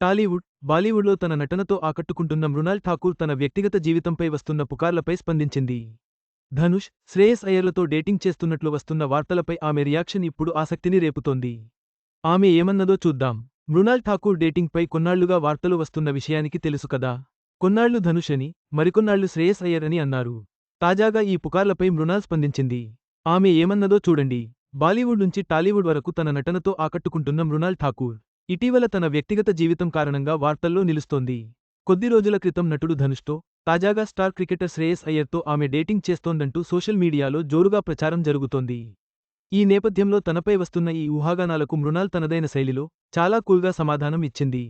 టాలీవుడ్ బాలీవుడ్లో తన నటనతో ఆకట్టుకుంటున్న మృణాల్ ఠాకూర్ తన వ్యక్తిగత జీవితంపై వస్తున్న పుకార్లపై స్పందించింది. ధనుష్ శ్రేయస్ అయ్యర్లతో డేటింగ్ చేస్తున్నట్లు వస్తున్న వార్తలపై ఆమె రియాక్షన్ ఇప్పుడు ఆసక్తిని రేపుతోంది. ఆమె ఏమన్నదో చూద్దాం. మృణాల్ ఠాకూర్ డేటింగ్పై కొన్నాళ్ళుగా వార్తలు వస్తున్న విషయానికి తెలుసు కదా. కొన్నాళ్ళు ధనుష్ అని మరికొన్నాళ్ళు శ్రేయస్ అయ్యర్ అని అన్నారు. తాజాగా ఈ పుకార్లపై మృణాల్ స్పందించింది. ఆమె ఏమన్నదో చూడండి. బాలీవుడ్ నుంచి టాలీవుడ్ వరకు తన నటనతో ఆకట్టుకుంటున్న మృణాల్ ఠాకూర్. ఇటీవల తన వ్యక్తిగత జీవితం కారణంగా వార్తల్లో నిలుస్తోంది. కొద్ది రోజుల క్రితం నటుడు ధనుష్తో తాజాగా స్టార్ క్రికెటర్ శ్రేయస్ అయ్యర్తో ఆమె డేటింగ్ చేస్తోందంటూ సోషల్ మీడియాలో జోరుగా ప్రచారం జరుగుతోంది. ఈ నేపథ్యంలో తనపై వస్తున్న ఈ ఊహాగానాలకు మృణాల్ తనదైన శైలిలో చాలా కూల్గా సమాధానం ఇచ్చింది.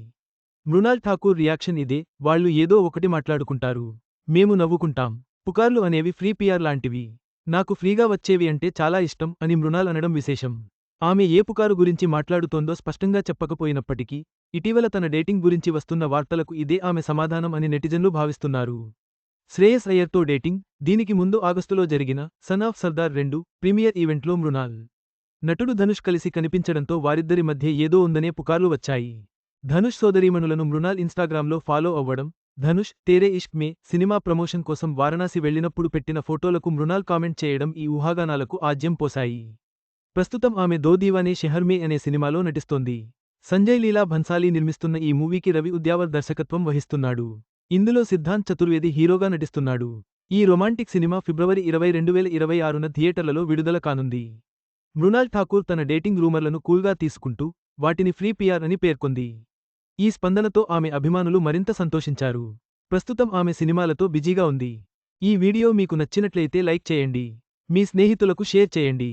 మృణాల్ ఠాకూర్ రియాక్షన్ ఇదే వాళ్ళు ఏదో ఒకటి మాట్లాడుకుంటారు. మేము నవ్వుకుంటాం. పుకార్లు అనేవి ఫ్రీ పిఆర్ లాంటివి. నాకు ఫ్రీగా వచ్చేవి అంటే చాలా ఇష్టం అని మృణాల్ అనడం విశేషం. ఆమె ఏ పుకారు గురించి మాట్లాడుతోందో స్పష్టంగా చెప్పకపోయినప్పటికీ ఇటీవల తన డేటింగ్ గురించి వస్తున్న వార్తలకు ఇదే ఆమె సమాధానం అని నెటిజన్లు భావిస్తున్నారు. శ్రేయస్ అయ్యర్తో డేటింగ్ దీనికి ముందు ఆగస్టులో జరిగిన సన్ ఆఫ్ సర్దార్ రెండు ప్రీమియర్ ఈవెంట్లో మృణాల్. నటుడు ధనుష్ కలిసి కనిపించడంతో వారిద్దరి మధ్య ఏదో ఉందనే పుకార్లు వచ్చాయి. ధనుష్ సోదరీమణులను మృణాల్ ఇన్స్టాగ్రామ్లో ఫాలో అవ్వడం ధనుష్ తేరే ఇష్క్ మే సినిమా ప్రమోషన్ కోసం వారణాసి వెళ్ళినప్పుడు పెట్టిన ఫోటోలకు మృణాల్ కామెంట్ చేయడం ఈ ఊహాగానాలకు ఆజ్యం పోశాయి. ప్రస్తుతం ఆమె దో దీవానే షెహర్ మే అనే సినిమాలో నటిస్తోంది. సంజయ్ లీలా భన్సాలీ నిర్మిస్తున్న ఈ మూవీకి రవి ఉద్యావర్ దర్శకత్వం వహిస్తున్నాడు. ఇందులో సిద్ధాంత్ చతుర్వేది హీరోగా నటిస్తున్నాడు. ఈ రొమాంటిక్ సినిమా ఫిబ్రవరి ఇరవై రెండు వేల ఇరవై ఆరున థియేటర్లలో విడుదల కానుంది. మృణాల్ ఠాకూర్ తన డేటింగ్ రూమర్లను కూల్గా తీసుకుంటూ వాటిని ఫ్రీ పిఆర్ అని పేర్కొంది. ఈ స్పందనతో ఆమె అభిమానులు మరింత సంతోషించారు. ప్రస్తుతం ఆమె సినిమాలతో బిజీగా ఉంది. ఈ వీడియో మీకు నచ్చినట్లయితే లైక్ చేయండి. మీ స్నేహితులకు షేర్ చేయండి.